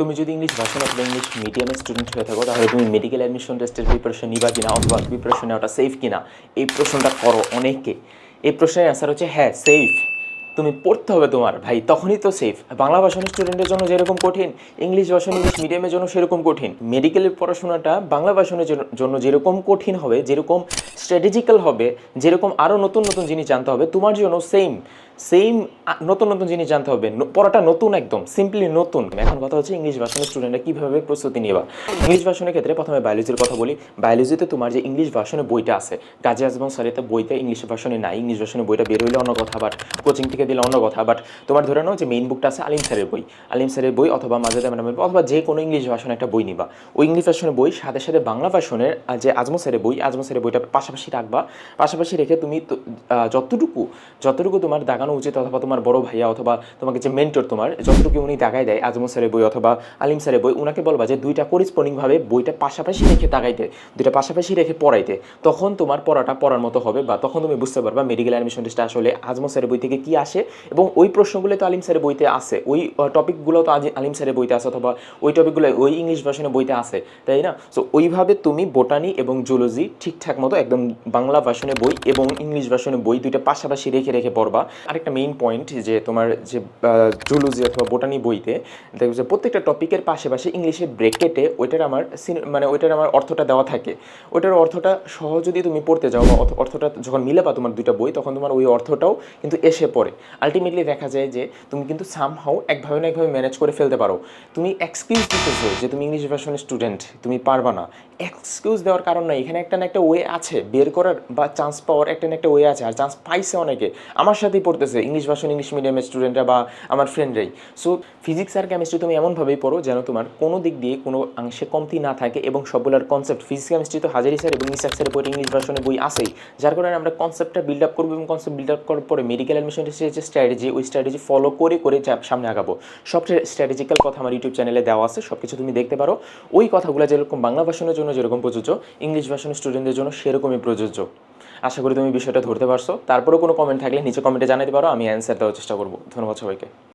তুমি যদি ইংলিশ ভাষণ অথবা ইংলিশ মিডিয়ামের স্টুডেন্ট হয়ে থাকো, তাহলে তুমি মেডিকেল অ্যাডমিশন টেস্টের প্রিপারেশন নিবা কিনা, অথবা প্রিপারেশন নেওয়াটা সেফ কিনা? এই প্রশ্নটা করো অনেকে এই প্রশ্নের অ্যান্সার হচ্ছে হ্যাঁ সেফ তুমি পড়তে হবে তোমার, ভাই, তখনই তো সেফ বাংলা ভাষণের স্টুডেন্টের জন্য যেরকম কঠিন ইংলিশ ভাষণ ইংলিশ মিডিয়ামের জন্য সেরকম কঠিন। মেডিকেলের পড়াশোনাটা বাংলা ভাষণের জন্য যেরকম কঠিন হবে, যেরকম স্ট্র্যাটেজিক্যাল হবে, যেরকম আরও নতুন নতুন জিনিস জানতে হবে, তোমার জন্য সেম সেম নতুন নতুন জিনিস জানতে হবে। পড়াটা নতুন একদম সিম্পলি নতুন। এখন কথা হচ্ছে ইংলিশ ভাষণের স্টুডেন্টরা কীভাবে প্রস্তুতি নেবা? ইংলিশ ভাষণের ক্ষেত্রে প্রথমে বায়োলজির কথা বলি। বায়োলজিতে তোমার যে ইংলিশ ভাষণের বইটা আছে গাজী আজমল স্যারেতে বইতে ইংলিশ ভাষণে নাই। ইংলিশ ভাষণের বইটা বের হইলে অন্য কথা বাট কোচিং থেকে দিলে অন্য কথা। বাট তোমার ধরে নাও যে মেইন বুকটা আছে আলিম স্যারের বই। আলিম স্যারের বই অথবা মাজেদা ম্যাডামের বই অথবা যে কোনো ইংলিশ ভাষণে একটা বই নিবা। ওই ইংলিশ ভাষণের বই, সাথে সাথে বাংলা ভাষণের যে আজমল স্যারের বই আজমল স্যারের বইটা পাশাপাশি রাখবা। পাশাপাশি রেখে তুমি যতটুকু যতটুকু তোমার দাগানো উচিত অথবা তোমার বড় ভাইয়া অথবা তোমাকে যে মেন্টর তোমার, যতটুকু উনি দাগাই দেয়, আজমল স্যারের বই অথবা আলিম স্যারের বই, উনাকে বলবা যে দুইটা করিসপন্ডিং ভাবে বইটা পাশাপাশি রেখে দাগাইতে দুইটা পাশাপাশি রেখে পড়াইতে, তখন তোমার পড়াটা পড়ার মতো হবে বা তখন তুমি বুঝতে পারবা মেডিকেল অ্যাডমিশন টেস্টে আসলে আজমল স্যারের বই থেকে কি আসে এবং ওই প্রশ্নগুলো তো আলিম স্যারের বইতে আছে, ওই টপিকগুলো তো আলিম স্যারের বইতে আছে অথবা ওই টপিকগুলো ওই ইংলিশ ভার্সনের বইতে আছে, তাই না? সো ওইভাবে তুমি বোটানি এবং জুলজি ঠিকঠাক মতো একদম বাংলা ভার্সনের বই এবং ইংলিশ ভার্সনের বই দুইটা পাশাপাশি রেখে রেখে পড়বা। আরেকটা মেইন পয়েন্ট যে তোমার যে জুলজি অথবা বোটানি বইতে দেখবে যে প্রত্যেকটা টপিকের পাশাপাশি ইংলিশে ব্রেকেটে ওইটার আমার মানে ওইটার আমার অর্থটা দেওয়া থাকে। ওইটার অর্থটা সহ যদি তুমি পড়তে যাও বা অর্থটা যখন মিলে পা তোমার দুইটা বই, তখন তোমার ওই অর্থটাও কিন্তু এসে পড়ে। আলটিমেটলি দেখা যায় যে তুমি কিন্তু সামহাও একভাবে না একভাবে ম্যানেজ করে ফেলতে পারো। তুমি এক্সকিউজ দিতেছো যে তুমি ইংলিশ ভার্সনের স্টুডেন্ট তুমি পারবা না। এক্সকিউজ দেওয়ার কারণ নয় এখানে একটা না একটা ওয়ে আছে। বের করার বা চান্স পাওয়ার একটা না একটা ওয়ে আছে। আর চান্স পাইছে অনেকে। আমার সাথেই পড়তেছে। ইংলিশ ভাষণ ইংলিশ মিডিয়ামের স্টুডেন্টরা বা আমার ফ্রেন্ডরাই সো ফিজিক্স আর কেমিস্ট্রি তুমি এমনভাবেই পড়ো যেন তোমার কোনো দিক দিয়ে কোনো অংশে কমতি না থাকে এবং সবগুলোর কনসেপ্ট ফিজিক্স কেমিস্ট্রি তো হাজারি স্যার এবং ইসাক স্যারের বই ইংলিশ ভার্সনের বই আসেই যার কারণে আমরা কনসেপ্টটা বিল্ড আপ করব এবং কনসেপ্ট বিল্ড আপ করার পরে মেডিকেল অ্যাডমিশন যে স্ট্র্যাটেজি ওই স্ট্র্যাটেজি ফলো করে করে সামনে আগাবো। সব স্ট্র্যাটেজিক্যাল কথা আমার ইউটিউব চ্যানেলে দেওয়া আছে। সব কিছু তুমি দেখতে পারো। ওই কথাগুলো যেরকম বাংলা ভাষণের জন্য যেরকম প্রযোজ্য ইংলিশ ভাষণের স্টুডেন্টদের জন্য সেরকমই প্রযোজ্য। আশা করি তুমি বিষয়টা ধরতে পারছ। তারপরেও কোনো কমেন্ট থাকলে নিচে কমেন্টে জানাতে পারো, আমি অ্যান্সার দেওয়ার চেষ্টা করব। ধন্যবাদ সবাইকে।